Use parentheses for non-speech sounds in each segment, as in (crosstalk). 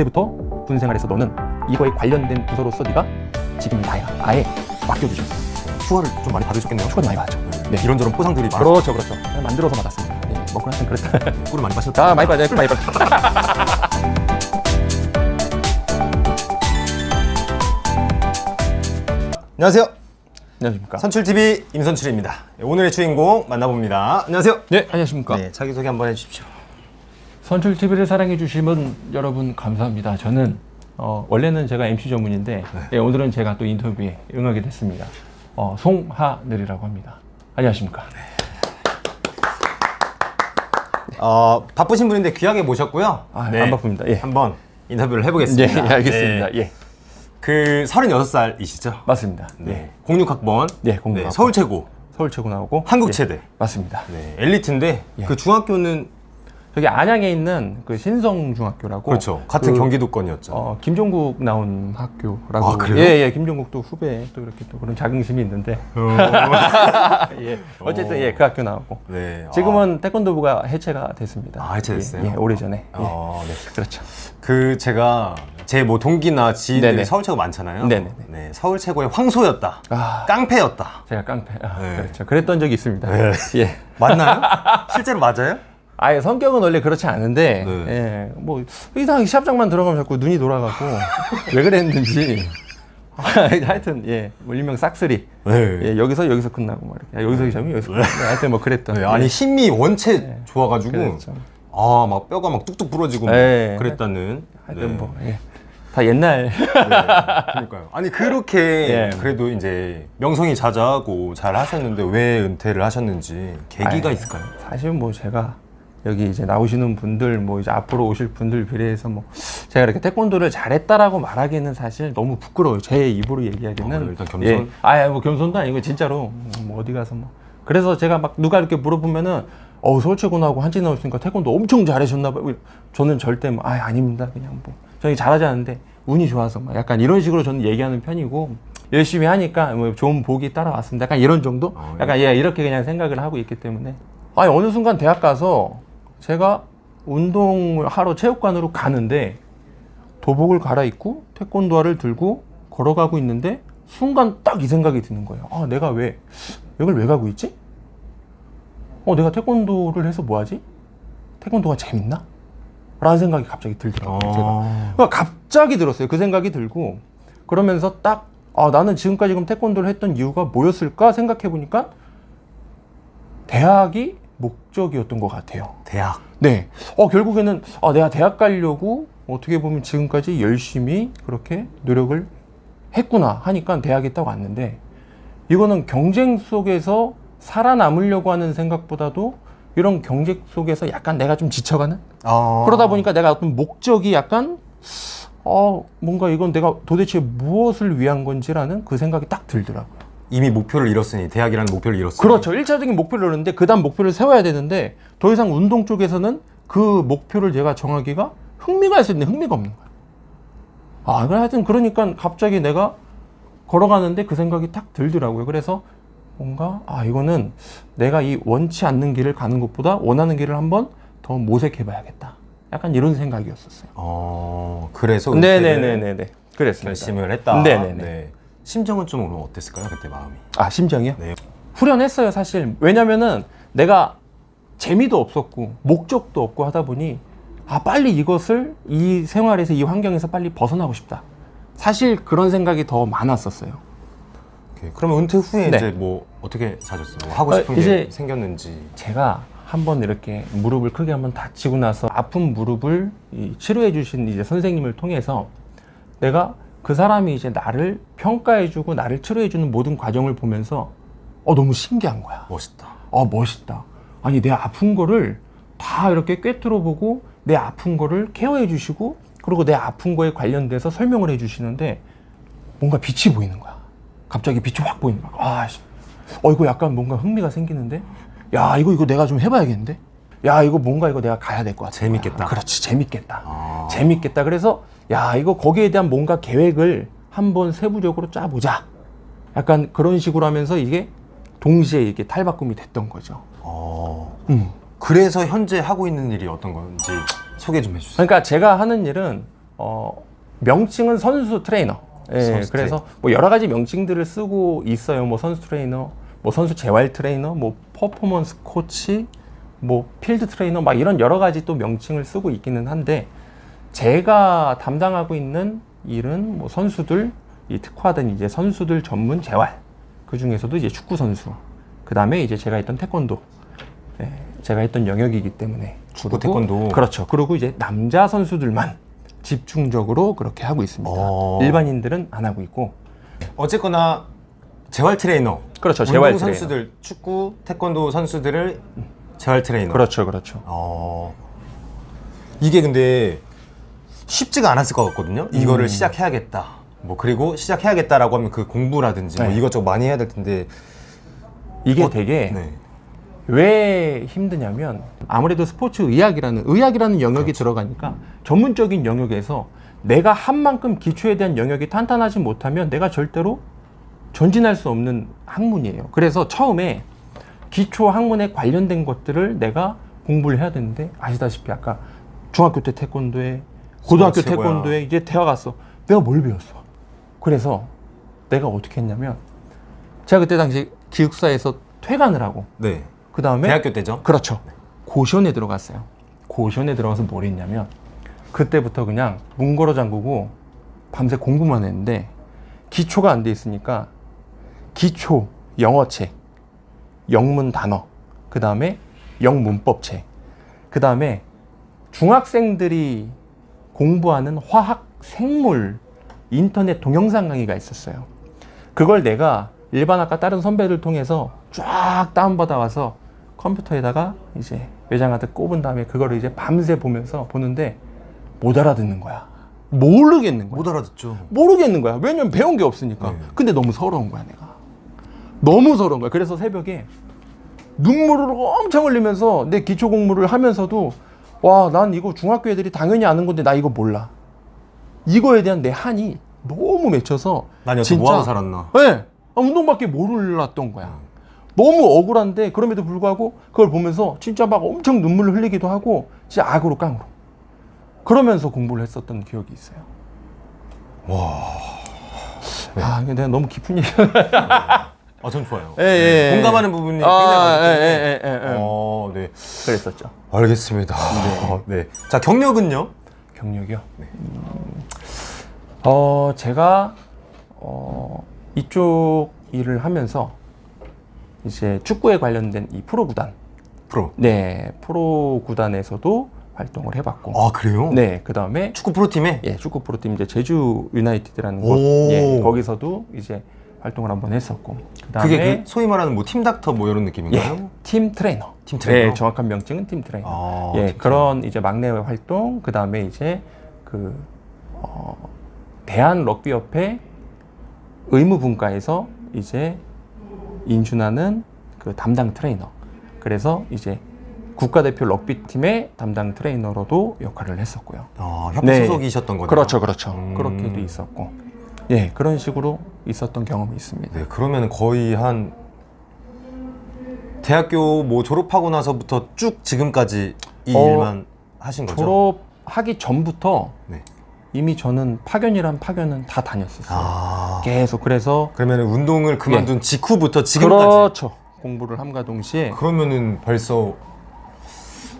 그때부터 군 생활에서 너는 이거에 관련된 부서로서 네가 지금 나야 아예 맡겨주셨어. 휴가를 좀 많이 받으셨겠네요. 추가 많이 받죠. 네. 이런저런 포상들이 많아서 그렇죠, 그렇죠. 그냥 만들어서 받았습니다. 네, 먹고 하여튼 그랬다. (laughs) 꿀을 많이 마셨다. 아, 많이 받아요, 많이 받아. (laughs) 안녕하세요. 안녕하십니까. 선출 TV 임선출입니다. 오늘의 주인공 만나봅니다. 안녕하세요. 네, 안녕하십니까. 네, 자기 소개 한번 해주십시오. 선출 TV를 사랑해 주시면 여러분 감사합니다. 저는 어, 원래는 제가 MC 전문인데 예, 오늘은 제가 또 인터뷰에 응하게 됐습니다. 어, 송하늘이라고 합니다. 안녕하십니까. 어, 바쁘신 분인데 귀하게 모셨고요. 아, 안 바쁩니다. 예. 한번 인터뷰를 예, 해보겠습니다. 예, 알겠습니다. 네. 예, 그 36살이시죠? 맞습니다. 네. 06학번. 예, 06 학번. 서울 최고. 서울 최고 나오고 한국 예, 최대. 맞습니다. 네. 엘리트인데 예. 그 중학교는 저기 안양에 있는 그 신성중학교라고 그렇죠. 같은 그, 경기도권이었죠. 어, 김종국 나온 학교라고. 아, 그래요? 예, 예, 김종국도 후배 또 이렇게 또 그런 자긍심이 있는데. 어. (laughs) 예, 어쨌든 어. 예, 그 학교 나오고. 네. 지금은 태권도부가 해체가 됐습니다. 아, 해체됐어요? 예, 예, 오래전에. 예. 어, 네. 그렇죠. 그 제가 제 뭐 동기나 지인들이 네네. 서울 최고 많잖아요. 네네네. 네, 서울 최고의 황소였다. 아, 깡패였다. 제가 깡패. 아, 네. 그렇죠. 그랬던 적이 있습니다. 네. 예. 맞나요? 실제로 맞아요? 아예 성격은 원래 그렇지 않은데, 네. 예, 뭐 이상하게 시합장만 들어가면 자꾸 눈이 돌아가고 (laughs) 왜 그랬는지. (laughs) 하여튼 예, 뭐 일명 싹쓸이. 네. 예, 여기서 여기서 끝나고 막 이렇게. 야, 여기서 시작하면 여기서 끝나고. 하여튼 뭐 그랬던. 네, 예. 아니 힘이 원체 좋아가지고 그렇죠. 아 막 뼈가 막 뚝뚝 부러지고 막 네. 그랬다는. 하여튼 네. 뭐 예. 다 옛날. 그러니까요. 아니 그렇게 예. 그래도 이제 명성이 자자하고 잘 하셨는데 왜 은퇴를 하셨는지 계기가 아이, 있을까요? 사실 뭐 제가 여기 이제 나오시는 분들 뭐 이제 앞으로 오실 분들 비례해서 뭐 제가 이렇게 태권도를 잘했다라고 말하기는 사실 너무 부끄러워요. 제 입으로 얘기하기는. 어, 일단 겸손? 예. 아예 뭐 겸손도 아니고 진짜로 뭐 어디 가서 뭐. 그래서 제가 막 누가 이렇게 물어보면은 어 서울 최고나고 한진 나오셨으니까 태권도 엄청 잘하셨나 봐요. 저는 절대 뭐 아 아닙니다. 그냥 뭐 저희 잘하지 않는데 운이 좋아서 막 약간 이런 식으로 저는 얘기하는 편이고 열심히 하니까 뭐 좋은 복이 따라왔습니다. 약간 이런 정도? 어, 예. 약간 예 이렇게 그냥 생각을 하고 있기 때문에 아니 어느 순간 대학 가서 제가 운동을 하러 체육관으로 가는데 도복을 갈아입고 태권도화를 들고 걸어가고 있는데 순간 딱 이 생각이 드는 거예요. 아 내가 왜 여길 왜 가고 있지? 어 내가 태권도를 해서 뭐 하지? 태권도가 재밌나? 라는 생각이 갑자기 들더라고요. 제가. 아, 그러니까 갑자기 들었어요. 그 생각이 들고 그러면서 딱 아, 나는 지금까지 태권도를 했던 이유가 뭐였을까 생각해 보니까 대학이 목적이었던 것 같아요. 대학. 네. 어, 결국에는 아, 내가 대학 가려고 어떻게 보면 지금까지 열심히 그렇게 노력을 했구나 하니까 대학에 딱 왔는데 이거는 경쟁 속에서 살아남으려고 하는 생각보다도 이런 경쟁 속에서 약간 내가 좀 지쳐가는 아. 그러다 보니까 내가 어떤 목적이 약간 어 뭔가 이건 내가 도대체 무엇을 위한 건지라는 그 생각이 딱 들더라고요. 이미 목표를 잃었으니 대학이라는 목표를 잃었으니. 그렇죠. 일차적인 목표를 이뤘는데 그다음 목표를 세워야 되는데 더 이상 운동 쪽에서는 그 목표를 제가 정하기가 흥미가 있었는데 흥미가 없는 거야. 아, 그래 하여튼 그러니까 갑자기 내가 걸어가는데 그 생각이 딱 들더라고요. 그래서 뭔가 아 이거는 내가 이 원치 않는 길을 가는 것보다 원하는 길을 한번 더 모색해 봐야겠다. 약간 이런 생각이었었어요. 어, 그래서 은퇴를 네네네네네. 그랬습니다. 결심을 했다. 네네네. 네. 심정은 좀 오늘 어땠을까요? 그때 마음이. 아 심정이요? 네. 후련했어요 사실 왜냐면은 내가 재미도 없었고 목적도 없고 하다 보니 아 빨리 이것을 이 생활에서 이 환경에서 빨리 벗어나고 싶다 사실 그런 생각이 더 많았었어요 오케이. 그러면 은퇴 후에 네. 이제 뭐 어떻게 사셨어요? 뭐 하고 어, 싶은 게 이제- 생겼는지. 제가 한번 이렇게 무릎을 크게 한번 다치고 나서 아픈 무릎을 이 치료해 주신 이제 선생님을 통해서 내가 그 사람이 이제 나를 평가해 주고 나를 치료해 주는 모든 과정을 보면서 어 너무 신기한 거야 멋있다. 아 멋있다. 아니 내 아픈 거를 다 이렇게 꿰뚫어 보고 내 아픈 거를 케어해 주시고 그리고 내 아픈 거에 관련돼서 설명을 해 주시는데 뭔가 빛이 보이는 거야. 갑자기 빛이 확 보이는 거야. 아, 씨. 어 이거 약간 뭔가 흥미가 생기는데, 야 이거 이거 내가 좀 해봐야겠는데, 야 이거 뭔가 이거 내가 가야 될 것 같아. 재밌겠다. 그렇지 재밌겠다. 아. 재밌겠다. 그래서 야 이거 거기에 대한 뭔가 계획을 한번 세부적으로 짜보자. 약간 그런 식으로 하면서 이게 동시에 이게 탈바꿈이 됐던 거죠. 어. 음. 그래서 현재 하고 있는 일이 어떤 건지 소개 좀 해주세요. 그러니까 제가 하는 일은 어, 명칭은 선수 트레이너. 예, 선수 그래서 뭐 여러 가지 명칭들을 쓰고 있어요. 뭐 선수 트레이너, 뭐 선수 재활 트레이너, 뭐 퍼포먼스 코치, 뭐 필드 트레이너 막 이런 여러 가지 또 명칭을 쓰고 있기는 한데 제가 담당하고 있는 일은 뭐 선수들 이 특화된 이제 선수들 전문 재활 그 중에서도 이제 축구 선수 그 다음에 이제 제가 했던 태권도 예, 제가 했던 영역이기 때문에 축구, 태권도. 그렇죠 그리고 이제 남자 선수들만 집중적으로 그렇게 하고 있습니다 어. 일반인들은 안 하고 있고 어쨌거나 재활 트레이너. 그렇죠 재활 트레이너 선수들, 축구, 태권도 선수들을 재활 트레이너. 그렇죠 그렇죠 어. 이게 근데 쉽지가 않았을 것 같거든요. 이거를 음. 시작해야겠다. 뭐 그리고 시작해야겠다라고 하면 그 공부라든지 뭐 네. 이것저것 많이 해야 될 텐데. 이게 어, 되게 네. 왜 힘드냐면 아무래도 스포츠 의학이라는 의학이라는 영역이 그렇죠. 들어가니까 전문적인 영역에서 내가 한 만큼 기초에 대한 영역이 탄탄하지 못하면 내가 절대로 전진할 수 없는 학문이에요. 그래서 처음에 기초 학문에 관련된 것들을 내가 공부를 해야 되는데 아시다시피 아까 중학교 때 태권도에 고등학교 최고야. 태권도에 이제 대학 갔어. 내가 뭘 배웠어? 그래서 내가 어떻게 했냐면 제가 그때 당시 기숙사에서 퇴관을 하고 네. 그 다음에 대학교 때죠. 그렇죠. 고시원에 들어갔어요. 고시원에 들어가서 뭘 했냐면 그때부터 그냥 문 걸어 잠그고 밤새 공부만 했는데 기초가 안 돼 있으니까 기초 영어책, 영문 단어, 그 다음에 영문법책, 그 다음에 중학생들이 공부하는 화학, 생물, 인터넷 동영상 강의가 있었어요. 그걸 내가 일반 학과 다른 선배들 통해서 쫙 다운받아 와서 컴퓨터에다가 이제 외장하드 꼽은 다음에 그거를 이제 밤새 보면서 보는데 못 알아듣는 거야. 모르겠는 거야. 못 알아듣죠. 모르겠는 거야. 왜냐면 배운 게 없으니까. 네. 근데 너무 서러운 거야, 내가. 너무 서러운 거야. 그래서 새벽에 눈물을 엄청 흘리면서 내 기초 공부를 하면서도 와, 난 이거 중학교 애들이 당연히 아는 건데 나 이거 몰라. 이거에 대한 내 한이 너무 맺혀서 난 여태 뭐 하고 살았나. 네. 아, 운동밖에 몰랐던 거야. 너무 억울한데 그럼에도 불구하고 그걸 보면서 진짜 막 엄청 눈물을 흘리기도 하고 진짜 악으로 깡으로 그러면서 공부를 했었던 기억이 있어요. 와. 아, 근데 내가 너무 깊은 얘기. (laughs) 아, 전 좋아요. 예, 예, 예. 공감하는 부분이 굉장히 아, 많기 때문에. 예, 예, 예, 예. 어, 네. 그랬었죠. 알겠습니다. 네. (laughs) 자, 경력은요? 경력이요. 음, 어, 제가 어, 이쪽 일을 하면서 이제 축구에 관련된 이 프로 구단, 프로. 네, 프로 구단에서도 활동을 해봤고, 아, 그래요? 네, 그 다음에 축구 프로팀에? 예, 축구 프로팀 이제 제주 유나이티드라는 오. 곳, 예, 거기서도 이제 활동을 한번 했었고, 그 다음에 그게 그 소위 말하는 뭐 팀닥터 뭐 이런 느낌인가요? 예, 팀 트레이너. 팀 트레이너? 네, 정확한 명칭은 팀 트레이너. 아, 예, 팀 그런 이제 막내 활동, 그 다음에 이제 그 어, 대한 럭비 협회 의무 분과에서 이제 인준하는 그 담당 트레이너. 그래서 이제 국가대표 럭비팀의 담당 트레이너로도 역할을 했었고요. 아, 협회 네. 소속이셨던 거네요. 그렇죠, 그렇죠. 음. 그렇게도 있었고, 예, 그런 식으로 있었던 경험이 있습니다. 네, 그러면 거의 한 대학교 뭐 졸업하고 나서부터 쭉 지금까지 이 어, 일만 하신 거죠? 졸업하기 전부터 네. 이미 저는 파견이란 파견은 다 다녔었어요. 아. 계속 그래서 그러면 운동을 그만둔 직후부터 지금까지 그렇죠. 공부를 함과 동시에 그러면은 벌써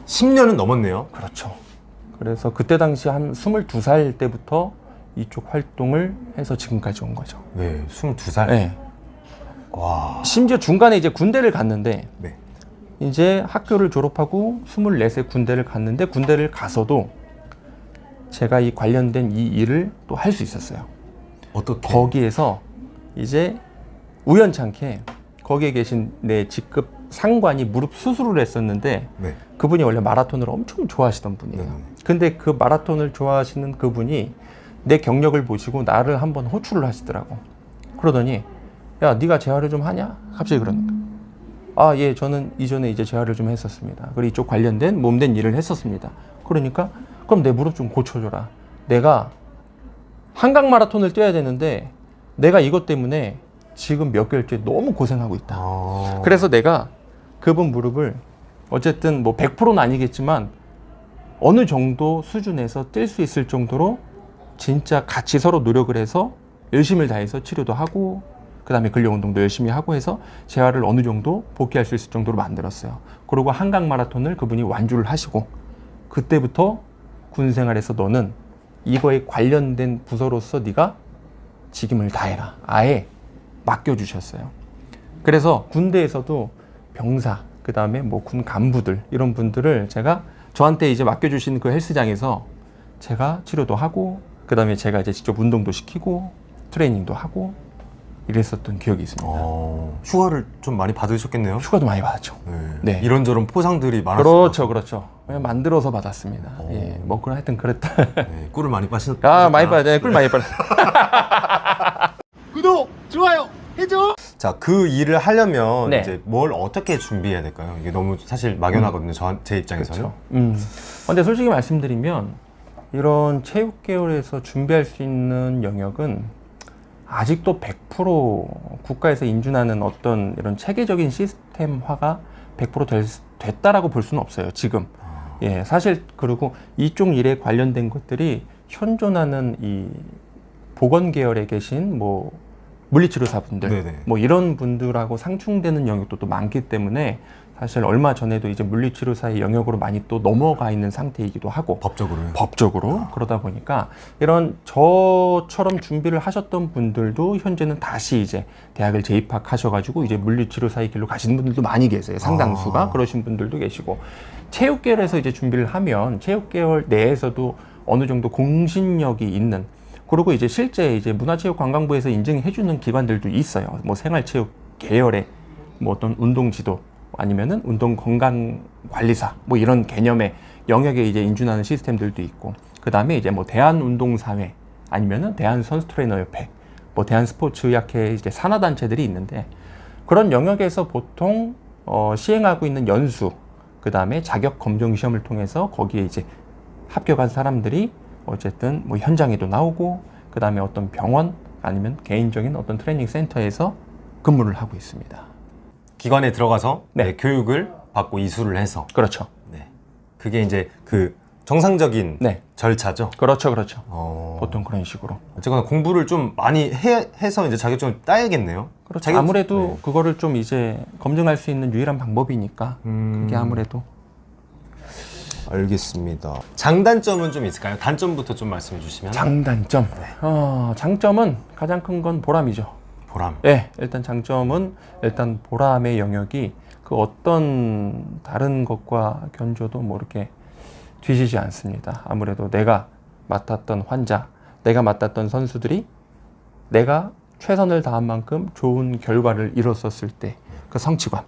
10년은 넘었네요. 그렇죠. 그래서 그때 당시 한 22살 때부터 이쪽 활동을 해서 지금까지 온 거죠. 네, 22살. 네. 와. 심지어 중간에 이제 군대를 갔는데 네. 이제 학교를 졸업하고 24세 군대를 갔는데 군대를 가서도 제가 이 관련된 이 일을 또 할 수 있었어요. 어떻게? 거기에서 이제 우연찮게 거기에 계신 내 직급 상관이 무릎 수술을 했었는데 네. 그분이 원래 마라톤을 엄청 좋아하시던 분이에요. 네. 근데 그 마라톤을 좋아하시는 그분이 내 경력을 보시고 나를 한번 호출을 하시더라고. 그러더니 야 네가 재활을 좀 하냐? 갑자기 그러는 거야. 아 예, 저는 이전에 이제 재활을 좀 했었습니다. 그리고 이쪽 관련된 몸된 일을 했었습니다. 그러니까 그럼 내 무릎 좀 고쳐줘라. 내가 한강 마라톤을 뛰어야 되는데 내가 이것 때문에 지금 몇 개월째 너무 고생하고 있다. 아. 그래서 내가 그분 무릎을 어쨌든 뭐 100%는 아니겠지만 어느 정도 수준에서 뛸 수 있을 정도로 진짜 같이 서로 노력을 해서 열심을 다해서 치료도 하고 그 다음에 근력 운동도 열심히 하고 해서 재활을 어느 정도 복귀할 수 있을 정도로 만들었어요. 그리고 한강 마라톤을 그분이 완주를 하시고 그때부터 군 생활에서 너는 이거에 관련된 부서로서 네가 직임을 다해라. 아예 맡겨주셨어요. 그래서 군대에서도 병사, 그 다음에 뭐 군 간부들 이런 분들을 제가 저한테 이제 맡겨주신 그 헬스장에서 제가 치료도 하고 그 다음에 제가 이제 직접 운동도 시키고 트레이닝도 하고 이랬었던 기억이 있습니다. 어, 휴가를 좀 많이 받으셨겠네요. 휴가도 많이 받았죠. 네. 네. 이런저런 포상들이 많았어요. 그렇죠, 그렇죠. 그냥 만들어서 받았습니다. 오. 예, 뭐 그런 하여튼 그랬다. 네, 꿀을 많이 빠신. 아 많이 받았, 꿀 많이 받았. (laughs) 구독, 좋아요 해줘. 자, 그 일을 하려면 네. 이제 뭘 어떻게 준비해야 될까요? 이게 너무 사실 막연하거든요. 저, 제 입장에서는. 그렇죠. 음. 근데 솔직히 말씀드리면 이런 체육 계열에서 준비할 수 있는 영역은 아직도 100% 국가에서 인준하는 어떤 이런 체계적인 시스템화가 100% 될, 수- 됐다라고 볼 수는 없어요. 지금. 예, 사실 그리고 이쪽 일에 관련된 것들이 현존하는 이 보건 계열에 계신 뭐 물리치료사분들 네네. 뭐 이런 분들하고 상충되는 영역도 또 많기 때문에 사실 얼마 전에도 이제 물리치료사의 영역으로 많이 또 넘어가 있는 상태이기도 하고 법적으로요. 법적으로 그러다 보니까 이런 저처럼 준비를 하셨던 분들도 현재는 다시 이제 대학을 재입학하셔가지고 이제 물리치료사의 길로 가시는 분들도 많이 계세요. 상당수가 아. 그러신 분들도 계시고 체육계열에서 이제 준비를 하면 체육계열 내에서도 어느 정도 공신력이 있는 그리고 이제 실제 이제 문화체육관광부에서 인증해주는 기관들도 있어요. 뭐 생활체육 계열의 뭐 어떤 운동지도 아니면은 운동 건강 관리사 뭐 이런 개념의 영역에 이제 인준하는 시스템들도 있고 그 다음에 이제 뭐 대한 운동 사회 아니면은 대한 선수 트레이너 협회 뭐 대한 스포츠 의학회 이제 산하 단체들이 있는데 그런 영역에서 보통 어, 시행하고 있는 연수 그 다음에 자격 검정 시험을 통해서 거기에 이제 합격한 사람들이 어쨌든 뭐 현장에도 나오고 그 다음에 어떤 병원 아니면 개인적인 어떤 트레이닝 센터에서 근무를 하고 있습니다. 기관에 들어가서 네. 네, 교육을 받고 이수를 해서 그렇죠. 네. 그게 이제 그 정상적인 네, 절차죠. 그렇죠, 그렇죠. 어... 보통 그런 식으로. 어쨌거나 공부를 좀 많이 해, 해서 이제 자격증을 따야겠네요. 그렇죠. 자격- 아무래도 네. 그거를 좀 이제 검증할 수 있는 유일한 방법이니까 음, 그게 아무래도 알겠습니다. 장단점은 좀 있을까요? 단점부터 좀 말씀해 주시면. 장단점. 어, 장점은 가장 큰 건 보람이죠. 보람. 예, 일단 장점은 일단 보람의 영역이 그 어떤 다른 것과 견줘도 뭐 이렇게 뒤지지 않습니다. 아무래도 내가 맡았던 환자, 내가 맡았던 선수들이 내가 최선을 다한 만큼 좋은 결과를 이뤘었을 때 그 성취감.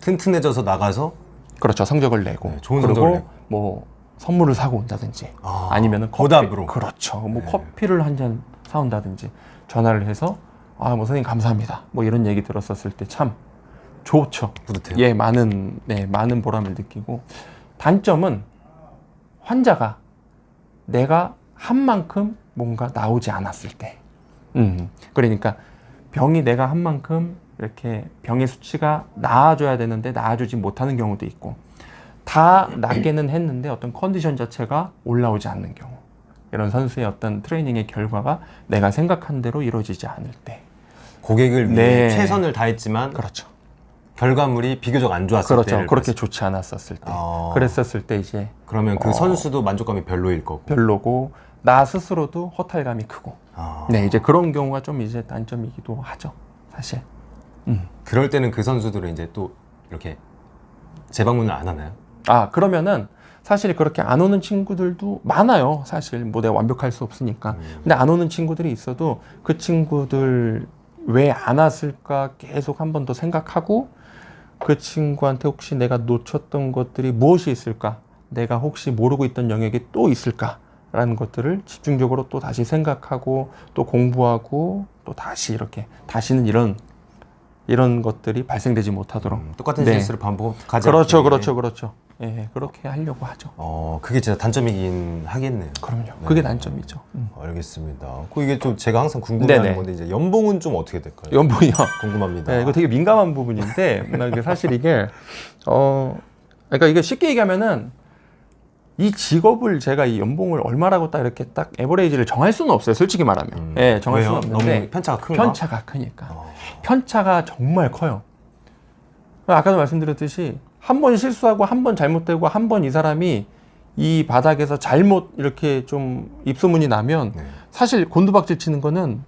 튼튼해져서 나가서 그렇죠. 성적을 내고 네, 좋은 그리고 성적을 내고. 뭐 선물을 사고 온다든지 아, 아, 니면은 보답으로. 그렇죠. 뭐 네. 커피를 한 잔 사온다든지 전화를 해서 아, 뭐 선생님 감사합니다. 뭐 이런 얘기 들었었을 때 참 좋죠. 뿌듯해요. 예, 많은 네, 많은 보람을 느끼고 단점은 환자가 내가 한 만큼 뭔가 나오지 않았을 때. 음. 그러니까 병이 내가 한 만큼 이렇게 병의 수치가 나아져야 되는데 나아지지 못하는 경우도 있고 다 낫게는 했는데 어떤 컨디션 자체가 올라오지 않는 경우 이런 선수의 어떤 트레이닝의 결과가 내가 생각한 대로 이루어지지 않을 때 고객을 위해 네. 최선을 다했지만 그렇죠 결과물이 비교적 안 좋았을 그렇죠 때를 그렇게 좋지 않았었을 때 아. 그랬었을 때 이제 그러면 그 어. 선수도 만족감이 별로일 거고. 별로고 나 스스로도 허탈감이 크고 아. 네 이제 그런 경우가 좀 이제 단점이기도 하죠 사실 그럴 때는 그 선수들은 이제 또 이렇게 재방문을 안 하나요? 아 그러면은 사실 그렇게 안 오는 친구들도 많아요 사실 뭐 내가 완벽할 수 없으니까 음. 근데 안 오는 친구들이 있어도 그 친구들 왜 안 왔을까 계속 한 번 더 생각하고 그 친구한테 혹시 내가 놓쳤던 것들이 무엇이 있을까 내가 혹시 모르고 있던 영역이 또 있을까 라는 것들을 집중적으로 또 다시 생각하고 또 공부하고 또 다시 이렇게 다시는 이런 이런 것들이 발생되지 못하도록 음, 똑같은 네. 실수를 반복하지 그렇죠. 그렇죠, 그렇죠. 예, 그렇게 하려고 하죠. 어, 그게 진짜 단점이긴 하겠네요. 그럼요. 네. 그게 단점이죠. 음. 알겠습니다. 그 이게 좀 제가 항상 궁금해하는 네네. 건데 이제 연봉은 좀 어떻게 될까요? 연봉이요. 궁금합니다. 네, 이거 되게 민감한 부분인데, (laughs) 이게 사실 이게 어, 그러니까 이게 쉽게 얘기하면은 이 직업을 제가 이 연봉을 얼마라고 딱 이렇게 딱 에버레이지를 정할 수는 없어요. 솔직히 말하면. 예, 정할 왜요? 수는 없는데 너무 편차가 큰가? 편차가 크니까. 편차가 정말 커요. 아까도 말씀드렸듯이 한 번 실수하고 한 번 잘못되고 한 번 이 사람이 이 바닥에서 잘못 이렇게 좀 입소문이 나면 네. 사실 곤두박질 치는 거는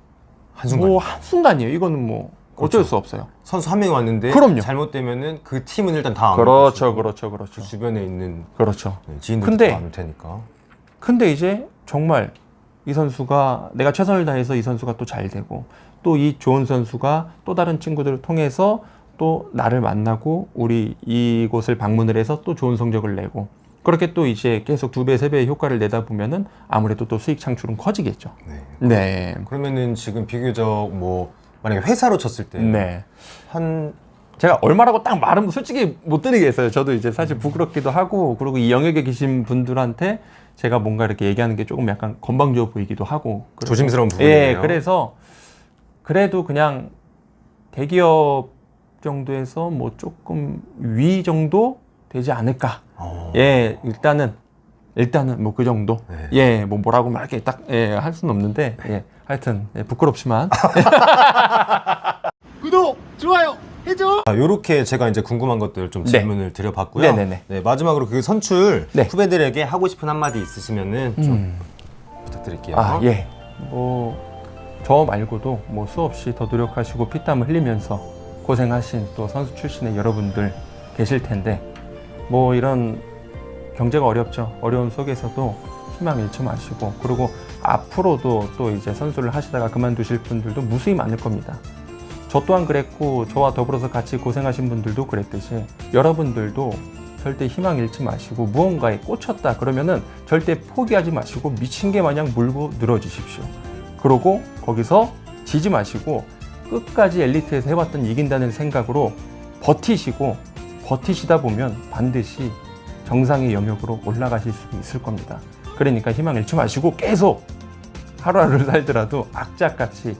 한순간 뭐 한순간이에요. 이거는 뭐 어쩔 그렇죠. 수 없어요. 선수 한 명이 왔는데 그럼요. 잘못되면은 그 팀은 일단 다 안 그렇죠, 그렇죠, 그렇죠. 주변에 있는 그렇죠. 네, 지인들도 근데- 다안 테니까. 근데 이제 정말 이 선수가 내가 최선을 다해서 이 선수가 또 잘 되고 또 이 좋은 선수가 또 다른 친구들을 통해서 또 나를 만나고 우리 이곳을 방문을 해서 또 좋은 성적을 내고 그렇게 또 이제 계속 두 배, 세 배의 효과를 내다 보면은 아무래도 또 수익 창출은 커지겠죠. 네. 네. 그러면은 지금 비교적 뭐 만약에 회사로 쳤을 때 네. 한 제가 얼마라고 딱 말은 솔직히 못 드리겠어요. 저도 이제 사실 부끄럽기도 하고 그리고 이 영역에 계신 분들한테 제가 뭔가 이렇게 얘기하는 게 조금 약간 건방져 보이기도 하고 조심스러운 부분이네요. 예, 그래서 그래도 그냥 대기업 정도에서 뭐 조금 위 정도 되지 않을까. 어. 예, 일단은 일단은 뭐 그 정도. 네. 예, 뭐 뭐라고 말하게 딱 예, 할 수는 없는데 예, 하여튼 예, 부끄럽지만 (laughs) 구독, 좋아요, 해줘. 자, 요렇게 제가 이제 궁금한 것들 좀 네. 질문을 드려봤고요. 네네네. 네, 마지막으로 그 선출 네. 후배들에게 하고 싶은 한마디 있으시면은 좀 음. 부탁드릴게요. 아, 예. 뭐, 저 말고도 뭐 수없이 더 노력하시고 피땀을 흘리면서 고생하신 또 선수 출신의 여러분들 계실 텐데, 뭐 이런 경제가 어렵죠. 어려운 속에서도 희망 잃지 마시고, 그리고 앞으로도 또 이제 선수를 하시다가 그만두실 분들도 무수히 많을 겁니다. 저 또한 그랬고, 저와 더불어서 같이 고생하신 분들도 그랬듯이, 여러분들도 절대 희망 잃지 마시고 무언가에 꽂혔다 그러면은 절대 포기하지 마시고 미친 개 마냥 물고 늘어지십시오. 그러고 거기서 지지 마시고 끝까지 엘리트에서 해봤던 이긴다는 생각으로 버티시고 버티시다 보면 반드시 정상의 영역으로 올라가실 수 있을 겁니다. 그러니까 희망 잃지 마시고 계속 하루하루를 살더라도 악착같이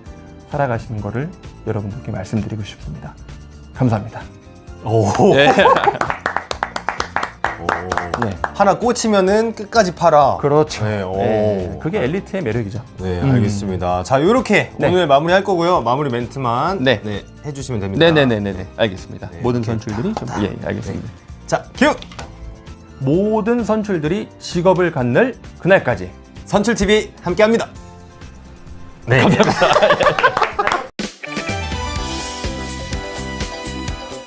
살아가시는 거를 여러분들께 말씀드리고 싶습니다. 감사합니다. 오. 네. (laughs) 오. 네. 하나 꽂히면은 끝까지 팔아. 그렇죠. 네, 오. 네, 그게 엘리트의 매력이죠. 네, 음. 알겠습니다. 자, 요렇게 네. 오늘 마무리할 거고요. 마무리 멘트만 네. 해주시면 됩니다. 네네네네. 알겠습니다. 네, 모든 선출들이 좀, 예, 예, 알겠습니다. 자, 큐! 모든 선출들이 직업을 갖는 그날까지. 선출 TV 함께합니다. 네. (laughs) 감사합니다. (laughs)